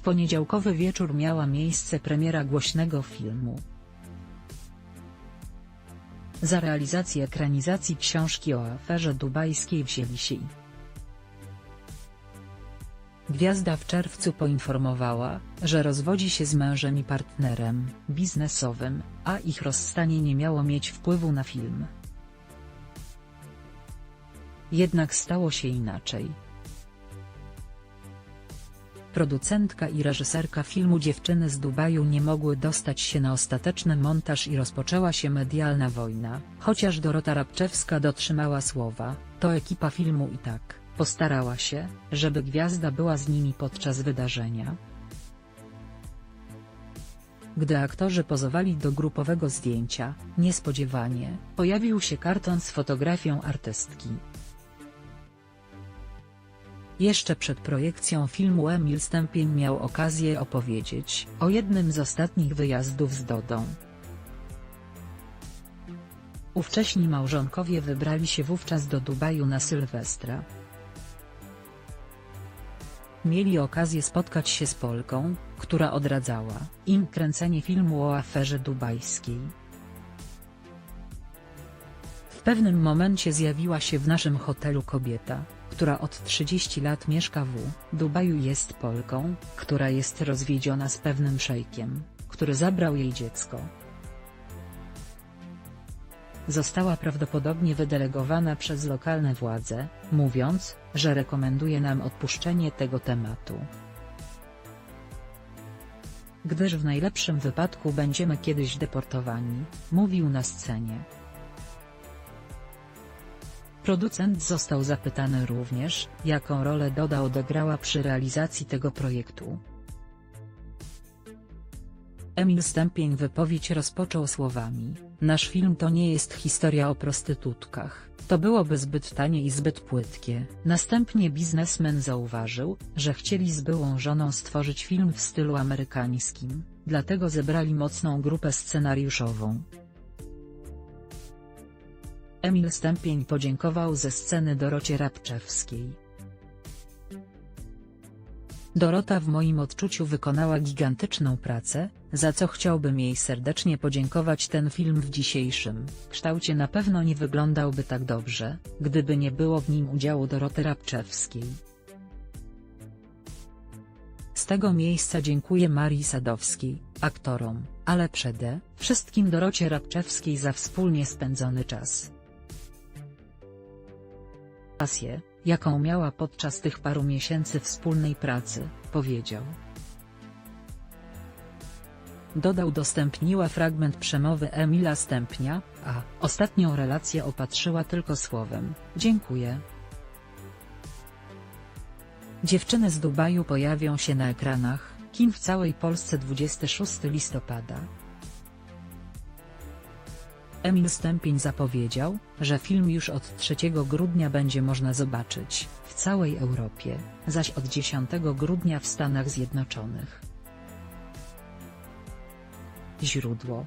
W poniedziałkowy wieczór miała miejsce premiera głośnego filmu. Za realizację ekranizacji książki o aferze dubajskiej wzięli się Gwiazda w czerwcu poinformowała, że rozwodzi się z mężem i partnerem biznesowym, a ich rozstanie nie miało mieć wpływu na film. Jednak stało się inaczej. Producentka i reżyserka filmu Dziewczyny z Dubaju nie mogły dostać się na ostateczny montaż i rozpoczęła się medialna wojna. Chociaż Dorota Rabczewska dotrzymała słowa, to ekipa filmu i tak postarała się, żeby gwiazda była z nimi podczas wydarzenia. Gdy aktorzy pozowali do grupowego zdjęcia, niespodziewanie, pojawił się karton z fotografią artystki. Jeszcze przed projekcją filmu Emil Stępień miał okazję opowiedzieć o jednym z ostatnich wyjazdów z Dodą. Ówcześni małżonkowie wybrali się wówczas do Dubaju na Sylwestra. Mieli okazję spotkać się z Polką, która odradzała im kręcenie filmu o aferze dubajskiej. W pewnym momencie zjawiła się w naszym hotelu kobieta, która od 30 lat mieszka w Dubaju jest Polką, która jest rozwiedziona z pewnym szejkiem, który zabrał jej dziecko. Została prawdopodobnie wydelegowana przez lokalne władze, mówiąc, że rekomenduje nam odpuszczenie tego tematu. Gdyż w najlepszym wypadku będziemy kiedyś deportowani, mówił na scenie. Producent został zapytany również, jaką rolę Doda odegrała przy realizacji tego projektu. Emil Stępień wypowiedź rozpoczął słowami, nasz film to nie jest historia o prostytutkach, to byłoby zbyt tanie i zbyt płytkie. Następnie biznesmen zauważył, że chcieli z byłą żoną stworzyć film w stylu amerykańskim, dlatego zebrali mocną grupę scenariuszową. Emil Stępień podziękował ze sceny Dorocie Rabczewskiej. Dorota w moim odczuciu wykonała gigantyczną pracę, za co chciałbym jej serdecznie podziękować ten film w dzisiejszym kształcie na pewno nie wyglądałby tak dobrze, gdyby nie było w nim udziału Doroty Rabczewskiej. Z tego miejsca dziękuję Marii Sadowskiej, aktorom, ale przede wszystkim Dorocie Rabczewskiej za wspólnie spędzony czas. Pasję, jaką miała podczas tych paru miesięcy wspólnej pracy, powiedział. Dodał udostępniła fragment przemowy Emila Stępnia, a ostatnią relację opatrzyła tylko słowem, dziękuję. Dziewczyny z Dubaju pojawią się na ekranach, kin w całej Polsce 26 listopada. Emil Stępień zapowiedział, że film już od 3 grudnia będzie można zobaczyć w całej Europie, zaś od 10 grudnia w Stanach Zjednoczonych. Źródło